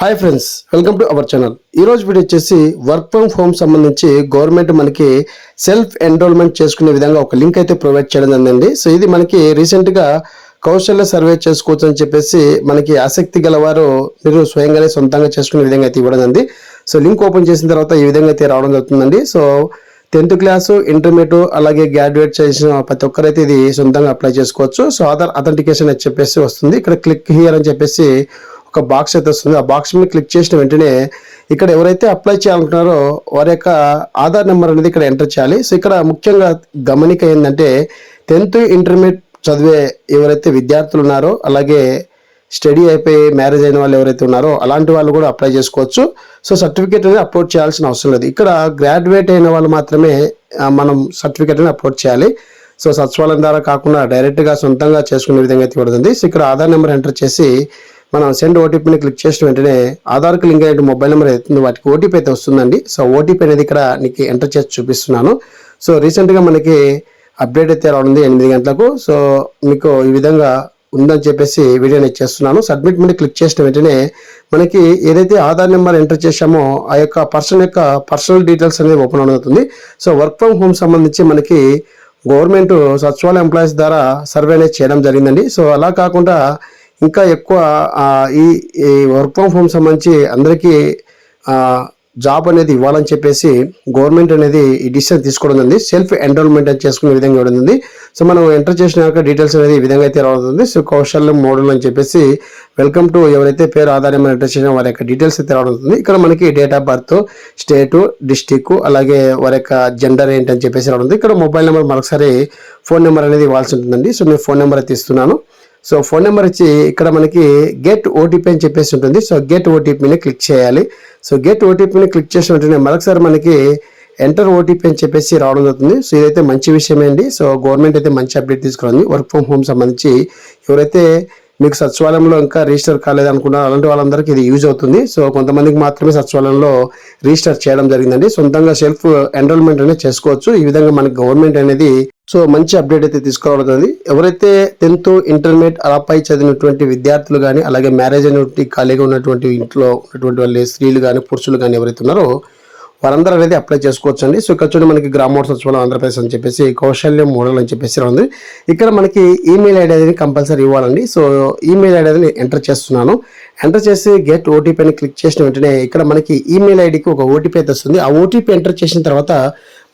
Hi friends welcome to our channel ఈ రోజు video వచ్చేసి వర్క్ ఫ్రమ్ హోమ్ సంబంధించి గవర్నమెంట్ మనకి సెల్ఫ్ ఎన్రోల్మెంట్ చేసుకునే విధంగా ఒక లింక్ అయితే ప్రొవైడ్ చేయడం జరిగిందండి. సో ఇది మనకి రీసెంట్గా కౌశల్య సర్వే చేసుకోవచ్చు అని చెప్పేసి మనకి ఆసక్తి గలవారు మీరు స్వయంగానే సొంతంగా చేసుకునే విధంగా అయితే ఇవ్వడం జరిగింది. సో లింక్ ఓపెన్ చేసిన తర్వాత ఈ విధంగా అయితే రావడం జరుగుతుందండి. సో టెన్త్ క్లాసు ఇంటర్మీడియట్ అలాగే గ్రాడ్యుయేట్ చేసిన ప్రతి ఒక్కరైతే ఇది సొంతంగా అప్లై చేసుకోవచ్చు. సో ఆధార్ అథెంటికేషన్ అని చెప్పేసి వస్తుంది. ఇక్కడ క్లిక్ హియర్ అని చెప్పేసి ఒక బాక్స్ అయితే వస్తుంది. ఆ బాక్స్ మీద క్లిక్ చేసిన వెంటనే ఇక్కడ ఎవరైతే అప్లై చేయాలనుకుంటున్నారో వారి యొక్క ఆధార్ నెంబర్ అనేది ఇక్కడ ఎంటర్ చేయాలి. సో ఇక్కడ ముఖ్యంగా గమనిక ఏంటంటే టెన్త్ ఇంటర్మీడియట్ చదివే ఎవరైతే విద్యార్థులు ఉన్నారో అలాగే స్టడీ అయిపోయి మ్యారేజ్ అయిన వాళ్ళు ఎవరైతే ఉన్నారో అలాంటి వాళ్ళు కూడా అప్లై చేసుకోవచ్చు. సో సర్టిఫికేట్ అనేది అప్లోడ్ చేయాల్సిన అవసరం లేదు. ఇక్కడ గ్రాడ్యుయేట్ అయిన వాళ్ళు మాత్రమే మనం సర్టిఫికేట్ అనేది అప్లోడ్ చేయాలి. సో సచివాలయం ద్వారా కాకుండా డైరెక్ట్గా సొంతంగా చేసుకునే విధంగా అయితే పడుతుంది సో ఇక్కడ ఆధార్ నెంబర్ ఎంటర్ చేసి మనం సెండ్ ఓటీపీని క్లిక్ చేసిన వెంటనే ఆధార్కు లింక్ అయిన మొబైల్ నెంబర్ అవుతుంది వాటికి ఓటీపీ అయితే వస్తుందండి. సో ఓటీపీ అనేది ఇక్కడ నీకు ఎంటర్ చేసి చూపిస్తున్నాను. సో రీసెంట్గా మనకి అప్డేట్ అయితే రావడం ఎనిమిది గంటలకు. సో మీకు ఈ విధంగా ఉందని చెప్పేసి వీడియోని చేస్తున్నాను. సబ్మిట్ మీద క్లిక్ చేసిన వెంటనే మనకి ఏదైతే ఆధార్ నెంబర్ ఎంటర్ చేశామో ఆ యొక్క పర్సన్ యొక్క పర్సనల్ డీటెయిల్స్ అనేది ఓపెన్ అవుతుంది. సో వర్క్ ఫ్రమ్ హోమ్ సంబంధించి మనకి గవర్నమెంట్ సచివాలయ ఎంప్లాయీస్ ద్వారా సర్వే అనేది చేయడం జరిగిందండి. సో అలా కాకుండా ఇంకా ఎక్కువ ఈ ఈ వర్క్ ఫ్రమ్ హోమ్ సంబంధించి అందరికీ జాబ్ అనేది ఇవ్వాలని చెప్పేసి గవర్నమెంట్ అనేది ఈ డిసిషన్ తీసుకోవడం ఉంది సెల్ఫ్ ఎన్రోల్మెంట్ అని చేసుకునే విధంగా ఇవ్వడం ఉంది సో మనం ఎంటర్ చేసినాక డీటెయిల్స్ అనేది ఈ విధంగా అయితే రావడం సో కౌశల్యం మోడల్ అని చెప్పేసి వెల్కమ్ టు ఎవరైతే పేరు ఆధారం ఎంటర్ చేసిన వారి యొక్క డీటెయిల్స్ అయితే రావడం ఇక్కడ మనకి date of birth state district అలాగే వారి యొక్క జెండర్ ఏంటి అని చెప్పేసి రావడం ఉంది ఇక్కడ మొబైల్ నెంబర్ మరొకసారి ఫోన్ నెంబర్ అనేది ఇవ్వాల్సి ఉంటుందండి. సో నేను ఫోన్ నెంబర్ అయితే ఇస్తున్నాను. సో ఫోన్ నెంబర్ వచ్చి ఇక్కడ మనకి గెట్ ఓటీపీ అని చెప్పేసి ఉంటుంది. సో గెట్ ఓటీపీని క్లిక్ చేయాలి. సో గెట్ ఓటీపీని క్లిక్ చేసిన వెంటనే మరొకసారి మనకి ఎంటర్ ఓటీపీ అని చెప్పేసి రావడం జరుగుతుంది. సో ఇదైతే మంచి విషయమే అండి. సో గవర్నమెంట్ అయితే మంచి అప్డేట్ తీసుకురండి వర్క్ ఫ్రమ్ హోమ్ సంబంధించి ఎవరైతే మీకు సచివాలయంలో ఇంకా రిజిస్టర్ కాలేదు అలాంటి వాళ్ళందరికీ ఇది యూజ్ అవుతుంది. సో కొంతమందికి మాత్రమే సచివాలయంలో రిజిస్టర్ చేయడం జరిగిందండి. సొంతంగా సెల్ఫ్ ఎన్రోల్మెంట్ అనేది చేసుకోవచ్చు. ఈ విధంగా మనకి గవర్నమెంట్ అనేది సో మంచి అప్డేట్ అయితే తీసుకురావడం ఎవరైతే టెన్త్ ఇంటర్మీడియట్ అలాపై చదివినటువంటి విద్యార్థులు కానీ అలాగే మ్యారేజ్ అయినటువంటి ఖాళీగా ఉన్నటువంటి ఇంట్లో ఉన్నటువంటి వాళ్ళు స్త్రీలు కానీ పురుషులు కానీ ఎవరైతే ఉన్నారో వారందరూ అనేది అప్లై చేసుకోవచ్చు అండి సో ఇక్కడ చూడండి మనకి గ్రామోత్సవ సచివాలయం ఆంధ్రప్రదేశ్ అని చెప్పేసి కౌశల్యం మోడల్ అని చెప్పేసి ఉంది. ఇక్కడ మనకి ఈమెయిల్ ఐడి అనేది కంపల్సరీ ఇవ్వాలండి. సో ఈమెయిల్ ఐడి అనేది ఎంటర్ చేస్తున్నాను. ఎంటర్ చేసి గెట్ ఓటీపీ అని క్లిక్ చేసిన వెంటనే ఇక్కడ మనకి ఈమెయిల్ ఐడికి ఒక ఓటీపీ అయితే వస్తుంది. ఆ ఓటీపీ ఎంటర్ చేసిన తర్వాత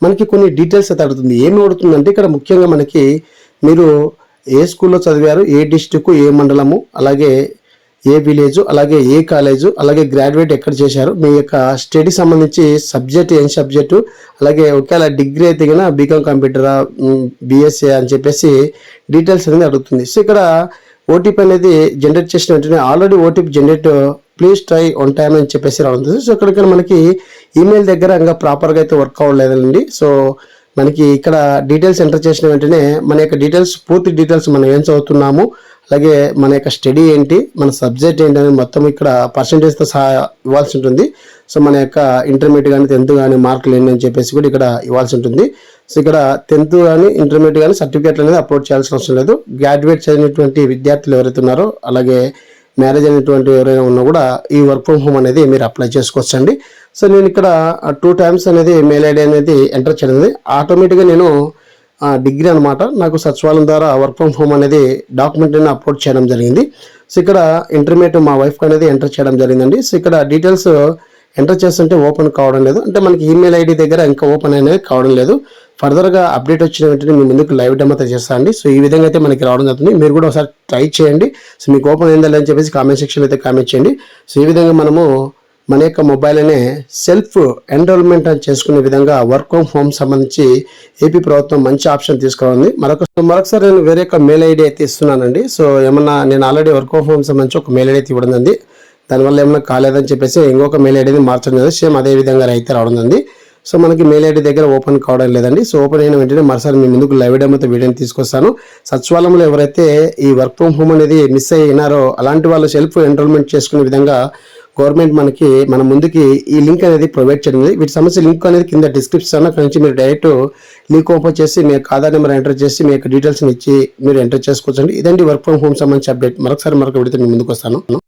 మనకి కొన్ని డీటెయిల్స్ అయితే అడుగుతుంది. ఏమి అడుగుతుందంటే ఇక్కడ ముఖ్యంగా మనకి మీరు ఏ స్కూల్లో చదివారు ఏ డిస్టిక్ ఏ మండలము అలాగే ఏ విలేజ్ అలాగే ఏ కాలేజు అలాగే గ్రాడ్యుయేట్ ఎక్కడ చేశారు మీ యొక్క స్టడీ సంబంధించి సబ్జెక్ట్ ఏం సబ్జెక్టు అలాగే ఒకవేళ డిగ్రీ అయితే కన్నా బీకామ్ కంప్యూటరా బిఎస్ఏ అని చెప్పేసి డీటెయిల్స్ అనేది అడుగుతుంది. సో ఇక్కడ ఓటీపీ అనేది జనరేట్ చేసిన వెంటనే already OTP generate please try one time అని చెప్పేసి రావుతుంది సో ఇక్కడ మనకి ఈమెయిల్ దగ్గర ఇంకా ప్రాపర్గా అయితే వర్క్ అవ్వలేదండి సో మనకి ఇక్కడ డీటెయిల్స్ ఎంటర్ చేసిన వెంటనే మన యొక్క డీటెయిల్స్ పూర్తి డీటెయిల్స్ మనం ఏం చదువుతున్నాము అలాగే మన యొక్క స్టడీ ఏంటి మన సబ్జెక్ట్ ఏంటి అనేది మొత్తం ఇక్కడ పర్సంటేజ్తో సహా ఇవ్వాల్సి ఉంటుంది. సో మన యొక్క ఇంటర్మీడియట్ కానీ టెన్త్ కానీ మార్కులు ఏంటి అని చెప్పేసి కూడా ఇక్కడ ఇవ్వాల్సి ఉంటుంది. సో ఇక్కడ టెన్త్ కానీ ఇంటర్మీడియట్ కానీ సర్టిఫికేట్లు అనేది అప్లోడ్ చేయాల్సిన అవసరం లేదు. గ్రాడ్యుయేట్ చదివినటువంటి విద్యార్థులు ఎవరైతే ఉన్నారో అలాగే మ్యారేజ్ అయినటువంటి ఎవరైనా ఉన్నా కూడా ఈ వర్క్ ఫ్రమ్ హోమ్ అనేది మీరు అప్లై చేసుకోవచ్చు అండి సో నేను ఇక్కడ టూ టైమ్స్ అనేది మెయిల్ ఐడి అనేది ఎంటర్ చేయడం ఆటోమేటిక్గా నేను డిగ్రీ అనమాట నాకు సచివాలయం ద్వారా వర్క్ ఫ్రమ్ హోమ్ అనేది డాక్యుమెంట్ అనేది అప్లోడ్ చేయడం జరిగింది. సో ఇక్కడ ఇంటర్మీడియట్ మా వైఫ్ అనేది ఎంటర్ చేయడం జరిగిందండి. సో ఇక్కడ డీటెయిల్స్ ఎంటర్ చేస్తుంటే ఓపెన్ కావడం లేదు. అంటే మనకి ఈమెయిల్ ఐడి దగ్గర ఇంకా ఓపెన్ అనేది కావడం లేదు. ఫర్దర్గా అప్డేట్ వచ్చిన వెంటనే మీ ముందుకు లైవ్ డెమో అయితే చేస్తాను సో ఈ విధంగా అయితే మనకి రావడం జరుగుతుంది. మీరు కూడా ఒకసారి ట్రై చేయండి. సో మీకు ఓపెన్ అయిందా లేదని చెప్పేసి కామెంట్ సెక్షన్ అయితే కామెంట్ చేయండి. సో ఈ విధంగా మనము మన యొక్క మొబైల్ అనే సెల్ఫ్ ఎన్రోల్మెంట్ అని చేసుకునే విధంగా వర్క్ ఫ్రమ్ హోమ్ సంబంధించి ఏపీ ప్రభుత్వం మంచి ఆప్షన్ తీసుకురావాలి మరొక మరొకసారి నేను వేరే ఒక మెయిల్ ఐడి అయితే ఇస్తున్నానండి. సో ఏమన్నా నేను ఆల్రెడీ వర్క్ ఫ్రమ్ హోమ్ సంబంధించి ఒక మెయిల్ ఐడి అయితే ఇవ్వడం ఉంది దానివల్ల ఏమన్నా కాలేదని చెప్పేసి ఇంకొక మెయిల్ ఐడిని మార్చడం జరిగింది సేమ్ అదే విధంగా అయితే రావడం ఉంది సో మనకి మెయిల్ ఐడి దగ్గర ఓపెన్ కావడం లేదండి. సో ఓపెన్ అయిన వెంటనే మరోసారి మీ ముందుకు లైవ్ డెమోతో వీడియోని తీసుకొస్తాను. సచివాలయంలో ఎవరైతే ఈ వర్క్ ఫ్రమ్ హోమ్ అనేది మిస్ అయినారో అలాంటి వాళ్ళు సెల్ఫ్ ఎన్రోల్మెంట్ చేసుకునే విధంగా గవర్నమెంట్ మనకి మన ముందుకి ఈ లింక్ అనేది ప్రొవైడ్ చేయడం వీటి సమస్య లింక్ అనేది కింద డిస్క్రిప్షన్ అక్కడ నుంచి మీరు డైరెక్ట్ లింక్ ఓపెన్ చేసి మీ ఆధార్ నెంబర్ ఎంటర్ చేసి మీ యొక్క డీటెయిల్స్ ఇచ్చి మీరు ఎంటర్ చేసుకోవచ్చండి. ఇదండి వర్క్ ఫ్రమ్ హోమ్ సంబంధించి అప్డేట్ మరొకసారి మరొక విడితే మీ ముందుకు వస్తాను.